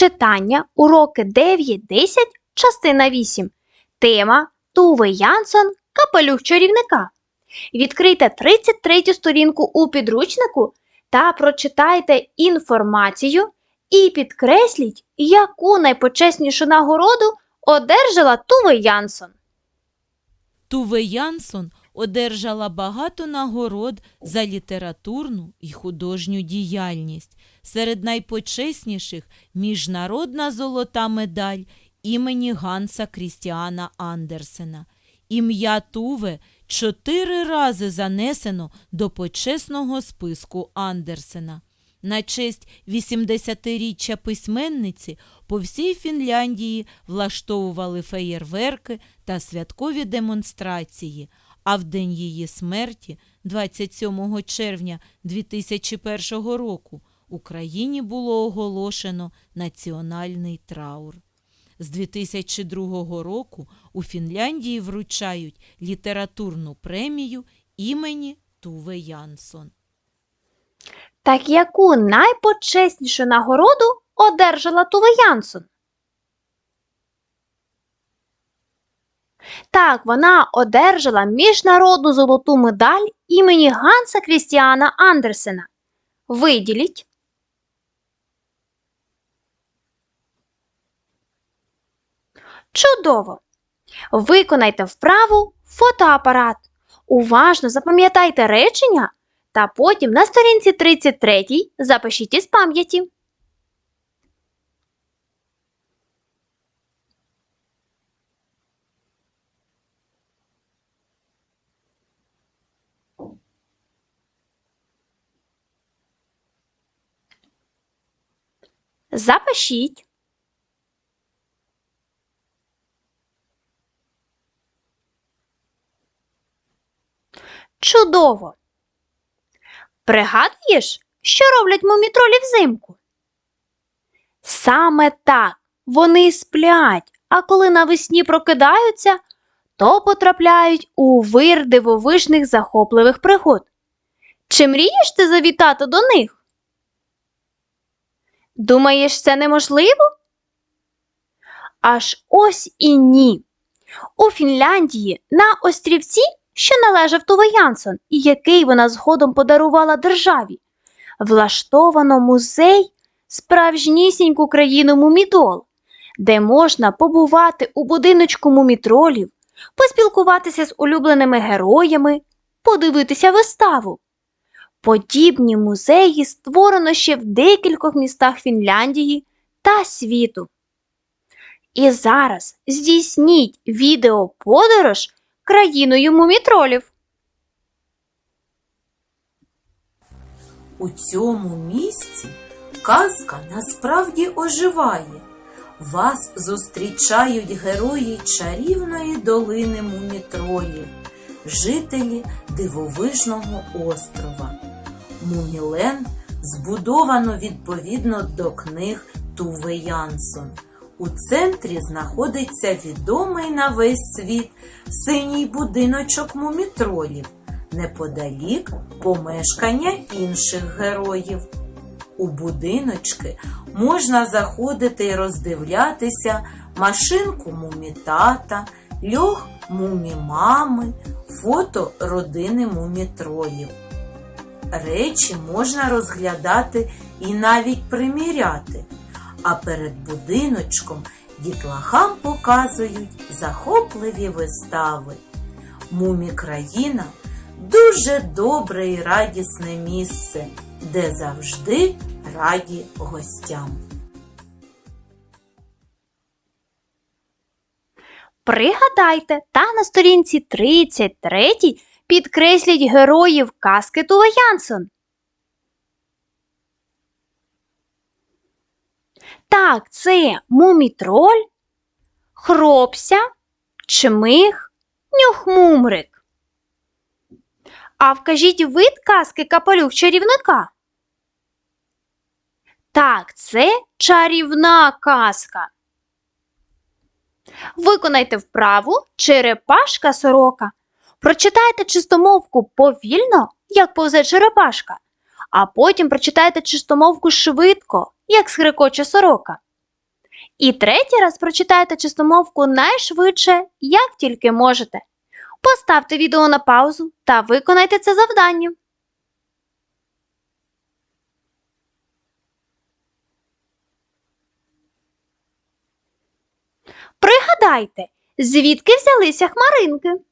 Читання, уроки 9, 10, частина 8. Тема Туве Янсон Капелюх чарівника. Відкрийте 33 сторінку у підручнику та прочитайте інформацію і підкресліть, яку найпочеснішу нагороду одержала Туве Янсон. Туве Янсон одержала багато нагород за літературну і художню діяльність. Серед найпочесніших міжнародна золота медаль імені Ганса Крістіана Андерсена. Ім'я Туве чотири рази занесено до почесного списку Андерсена. На честь 80-річчя письменниці по всій Фінляндії влаштовували феєрверки та святкові демонстрації, а в день її смерті, 27 червня 2001 року, Україні було оголошено національний траур. З 2002 року у Фінляндії вручають літературну премію імені Туве Янсон. Так яку найпочеснішу нагороду одержала Туве Янсон? Так, вона одержала міжнародну золоту медаль імені Ганса Крістіана Андерсена. Виділіть. Чудово! Виконайте вправу фотоапарат. Уважно запам'ятайте речення та потім на сторінці 33 запишіть із пам'яті. Запишіть. Чудово! Пригадуєш, що роблять мумітролі взимку? Саме так вони сплять, а коли навесні прокидаються, то потрапляють у вир дивовижних захопливих пригод. Чи мрієш ти завітати до них? Думаєш, це неможливо? Аж ось і ні. У Фінляндії на острівці що належав Туве Янсон і який вона згодом подарувала державі. Влаштовано музей справжнісіньку країну Мумідол, де можна побувати у будиночку мумітролів, поспілкуватися з улюбленими героями, подивитися виставу. Подібні музеї створено ще в декількох містах Фінляндії та світу. І зараз здійсніть відеоподорож країною мумітролів. У цьому місці казка насправді оживає. Вас зустрічають герої чарівної долини Мумітролів, жителі дивовижного острова. Муміленд збудовано відповідно до книг Туве Янсон. У центрі знаходиться відомий на весь світ синій будиночок мумітролів, неподалік помешкання інших героїв. У будиночки можна заходити і роздивлятися машинку мумітата, льох мумімами, фото родини мумітролів. Речі можна розглядати і навіть приміряти а перед будиночком дітлахам показують захопливі вистави. Мумікраїна дуже добре і радісне місце, де завжди раді гостям. Пригадайте та на сторінці 33 підкресліть героїв казки Тува Янсон. Так, це мумітроль, хропся, чмих, нюхмумрик. А вкажіть вид казки капелюх чарівника. Так, це чарівна казка. Виконайте вправу черепашка сорока. Прочитайте чистомовку повільно, як повзе черепашка, а потім прочитайте чистомовку швидко, як скрикоче сорока. І третій раз прочитайте чистомовку найшвидше, як тільки можете. Поставте відео на паузу та виконайте це завдання. Пригадайте, звідки взялися хмаринки?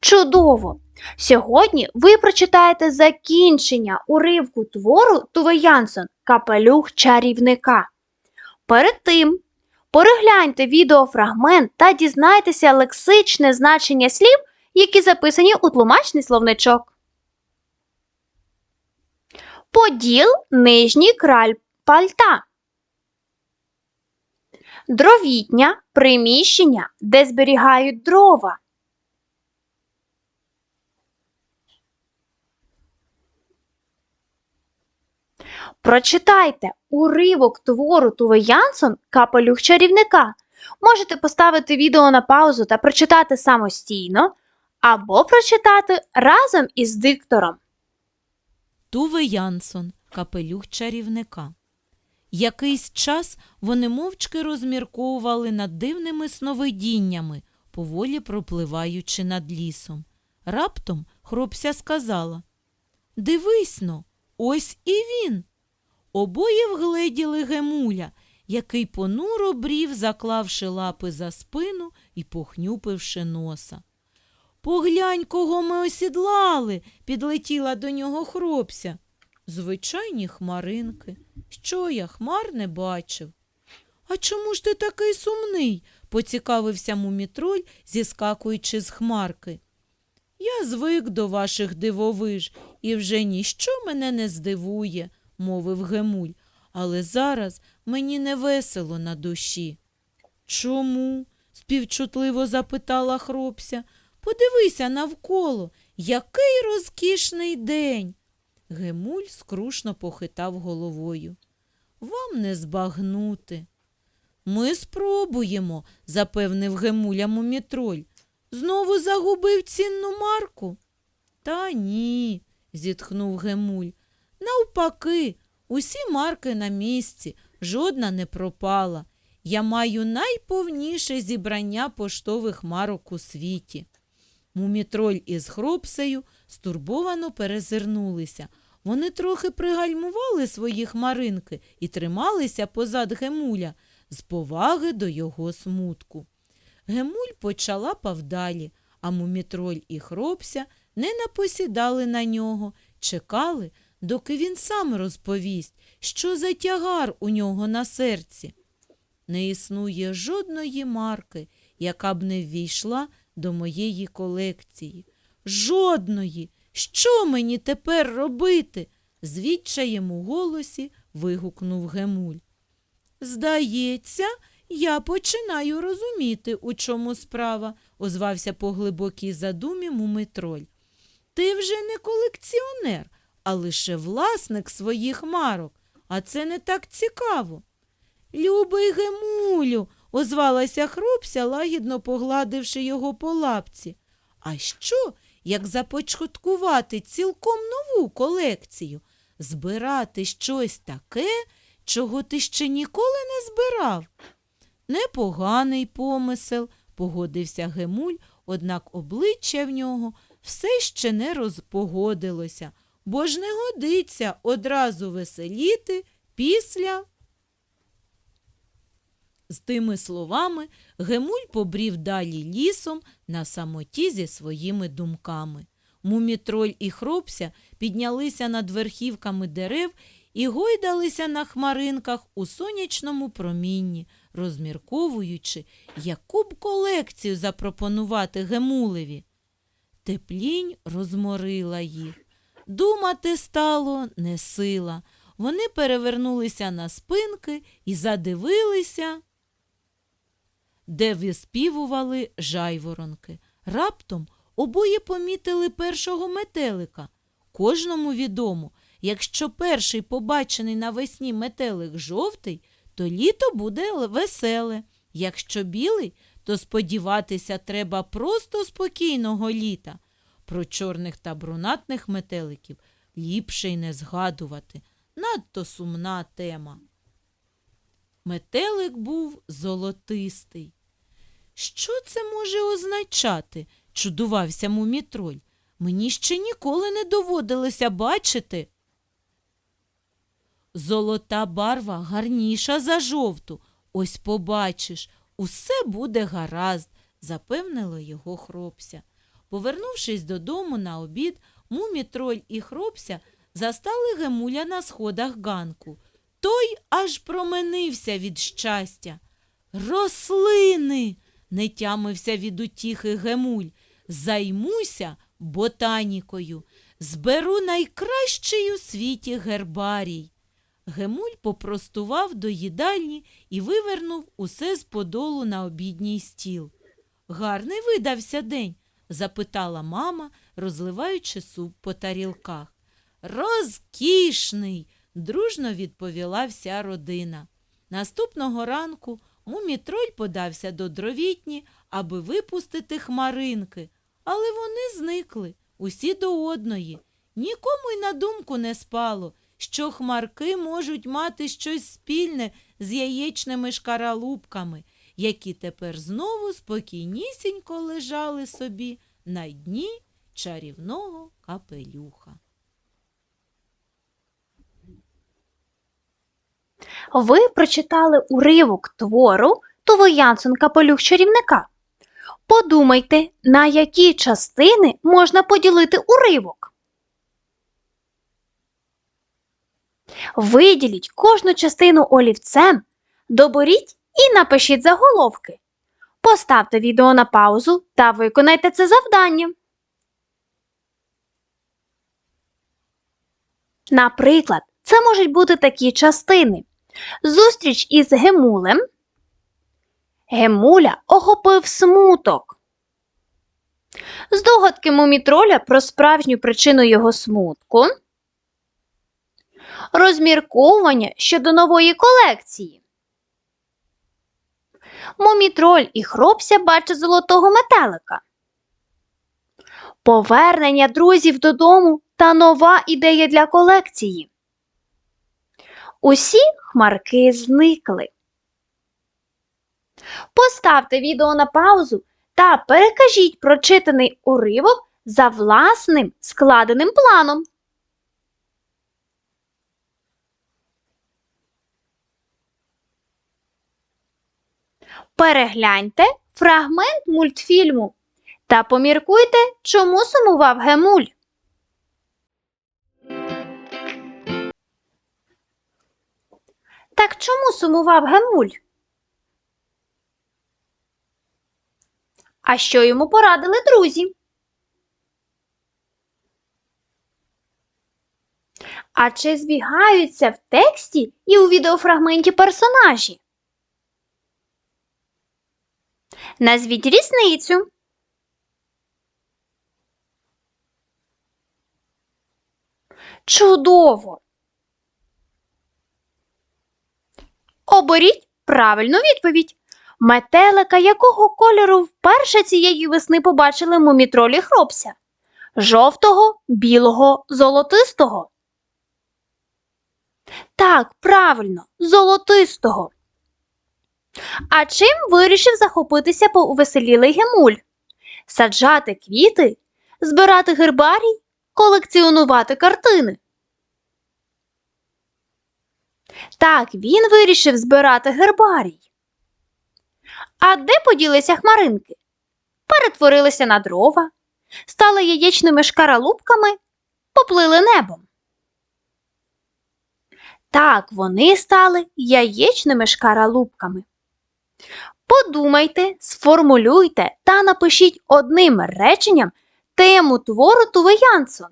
Чудово! Сьогодні ви прочитаєте закінчення уривку твору Туве Янсон Капелюх чарівника. Перед тим перегляньте відеофрагмент та дізнайтеся лексичне значення слів, які записані у тлумачний словничок. Поділ нижній край пальта. Дровітня приміщення, де зберігають дрова. Прочитайте уривок твору Туве Янсон Капелюх чарівника. Можете поставити відео на паузу та прочитати самостійно, або прочитати разом із диктором. Туве Янсон, капелюх чарівника. Якийсь час вони мовчки розмірковували над дивними сновидіннями, поволі пропливаючи над лісом. Раптом хропся сказала Дивись но, ось і він. Обоє вгледіли Гемуля, який понуро брів, заклавши лапи за спину і похнюпивши носа. Поглянь, кого ми осідлали, підлетіла до нього хропся. Звичайні хмаринки. Що я хмар не бачив? А чому ж ти такий сумний? поцікавився мумітроль, зіскакуючи з хмарки. Я звик до ваших дивовиж, і вже ніщо мене не здивує, мовив Гемуль, але зараз мені не весело на душі. Чому? співчутливо запитала хропся. Подивися навколо, який розкішний день. Гемуль скрушно похитав головою. Вам не збагнути. Ми спробуємо, запевнив Гемуля мумітроль. Знову загубив цінну марку? Та ні, зітхнув Гемуль. Навпаки, усі марки на місці, жодна не пропала. Я маю найповніше зібрання поштових марок у світі. Мумітроль із хропсею стурбовано перезирнулися. Вони трохи пригальмували свої хмаринки і трималися позад Гемуля з поваги до його смутку. Гемуль почала павдалі, а мумітроль і хропся не напосідали на нього, чекали, доки він сам розповість, що за тягар у нього на серці. Не існує жодної марки, яка б не ввійшла до моєї колекції. Жодної. Що мені тепер робити? з відчаєм у голосі вигукнув Гемуль. Здається, я починаю розуміти, у чому справа, озвався по глибокій задумі мумитроль. Ти вже не колекціонер, а лише власник своїх марок, а це не так цікаво. Любий Гемулю, озвалася хропся, лагідно погладивши його по лапці. А що, як започаткувати цілком нову колекцію, збирати щось таке, чого ти ще ніколи не збирав? Непоганий помисел, погодився Гемуль, однак обличчя в нього все ще не розпогодилося, бо ж не годиться одразу веселіти після. З тими словами Гемуль побрів далі лісом на самоті зі своїми думками. Мумітроль і хропся піднялися над верхівками дерев і гойдалися на хмаринках у сонячному промінні, розмірковуючи, яку б колекцію запропонувати Гемулеві. Теплінь розморила їх. Думати стало не сила. Вони перевернулися на спинки і задивилися, де виспівували жайворонки. Раптом обоє помітили першого метелика. Кожному відомо, якщо перший побачений навесні метелик жовтий, то літо буде веселе. Якщо білий, то сподіватися треба просто спокійного літа. Про чорних та брунатних метеликів ліпше й не згадувати. Надто сумна тема. Метелик був золотистий. Що це може означати? чудувався мумітроль. Мені ще ніколи не доводилося бачити. Золота барва гарніша за жовту. Ось побачиш, усе буде гаразд, запевнило його хропся. Повернувшись додому на обід, мумітроль і хропся застали Гемуля на сходах ганку. Той аж променився від щастя. Рослини. не тямився від утіхи Гемуль. Займуся ботанікою. Зберу найкращий у світі гербарій. Гемуль попростував до їдальні і вивернув усе з подолу на обідній стіл. Гарний видався день? Запитала мама, розливаючи суп по тарілках. Розкішний, дружно відповіла вся родина. Наступного ранку мумітроль подався до дровітні, аби випустити хмаринки, але вони зникли усі до одної. Нікому й на думку не спало, що хмарки можуть мати щось спільне з яєчними шкаралупками, які тепер знову спокійнісінько лежали собі на дні чарівного капелюха. Ви прочитали уривок твору Туве Янсон Капелюх чарівника. Подумайте, на які частини можна поділити уривок. Виділіть кожну частину олівцем, доберіть і напишіть заголовки. Поставте відео на паузу та виконайте це завдання. Наприклад, це можуть бути такі частини. Зустріч із Гемулем. Гемуля охопив смуток. Здогадки мумітроля про справжню причину його смутку. Розмірковування щодо нової колекції. Мумітроль і хропся бачать золотого метелика. Повернення друзів додому та нова ідея для колекції. Усі хмарки зникли. Поставте відео на паузу та перекажіть прочитаний уривок за власним складеним планом. Перегляньте фрагмент мультфільму та поміркуйте, чому сумував Гемуль. Так чому сумував Гемуль? А що йому порадили друзі? А чи збігаються в тексті і у відеофрагменті персонажі? Назвіть різницю. Чудово! Оберіть правильну відповідь. Метелика якого кольору вперше цієї весни побачили мумітролі хропся? Жовтого, білого, золотистого. Так, правильно, золотистого. А чим вирішив захопитися повеселілий Гемуль? Саджати квіти, збирати гербарій, колекціонувати картини. Так, він вирішив збирати гербарій. А де поділися хмаринки? Перетворилися на дрова, стали яєчними шкаралупками, поплили небом. Так, вони стали яєчними шкаралупками. Подумайте, сформулюйте та напишіть одним реченням тему твору Туве Янсон.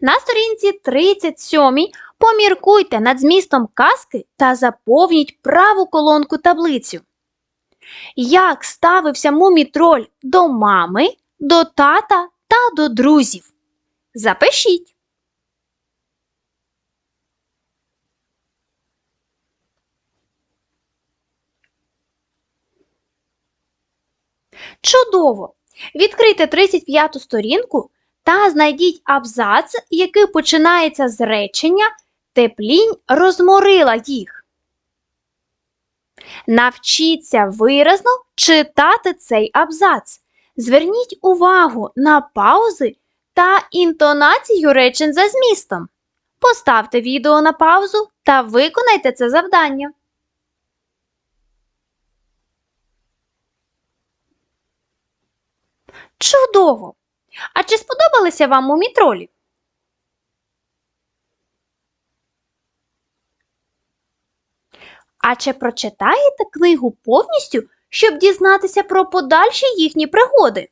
На сторінці 37 поміркуйте над змістом казки та заповніть праву колонку таблицю. Як ставився мумітроль до мами, до тата та до друзів? Запишіть. Чудово! Відкрийте 35-ту сторінку та знайдіть абзац, який починається з речення Теплінь розморила їх. Навчіться виразно читати цей абзац. Зверніть увагу на паузи та інтонацію речень за змістом. Поставте відео на паузу та виконайте це завдання. Чудово! А чи сподобалися вам мумітролі? А чи прочитаєте книгу повністю, щоб дізнатися про подальші їхні пригоди?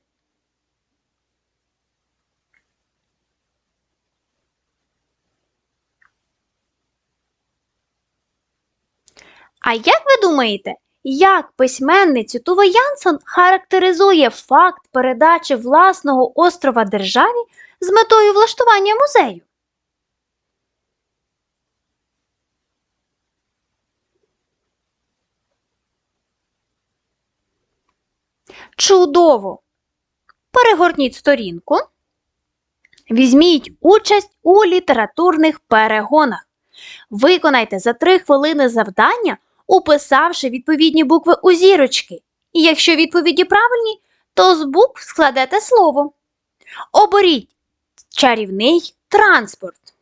А як ви думаєте, як письменницю Туве Янсон характеризує факт передачі власного острова державі з метою влаштування музею? Чудово! Перегорніть сторінку. Візьміть участь у літературних перегонах. Виконайте за 3 хвилини завдання, уписавши відповідні букви у зірочки. І якщо відповіді правильні, то з букв складете слово. Оберіть чарівний транспорт.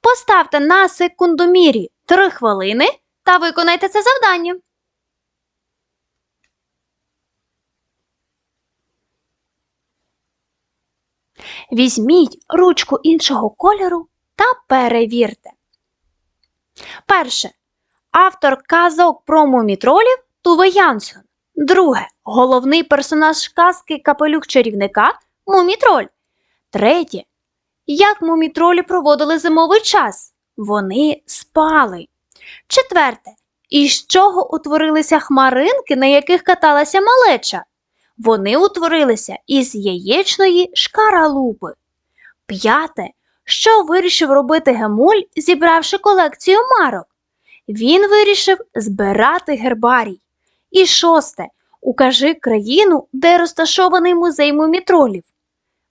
Поставте на секундомірі 3 хвилини та виконайте це завдання. Візьміть ручку іншого кольору та перевірте. Перше. Автор казок про мумітролів Туве Янсон. Друге. Головний персонаж казки Капелюх чарівника Мумітроль. Третє. Як мумітролі проводили зимовий час? Вони спали. Четверте. Із чого утворилися хмаринки, на яких каталася малеча? Вони утворилися із яєчної шкаралупи. П'яте. Що вирішив робити Гемуль, зібравши колекцію марок? Він вирішив збирати гербарій. І шосте. Укажи країну, де розташований музей мумітролів.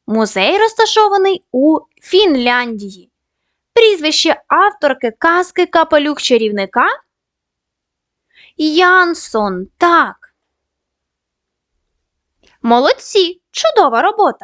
Музей розташований у Фінляндії. Прізвище авторки казки Капелюк чарівника Янсон. Так. Молодці! Чудова робота!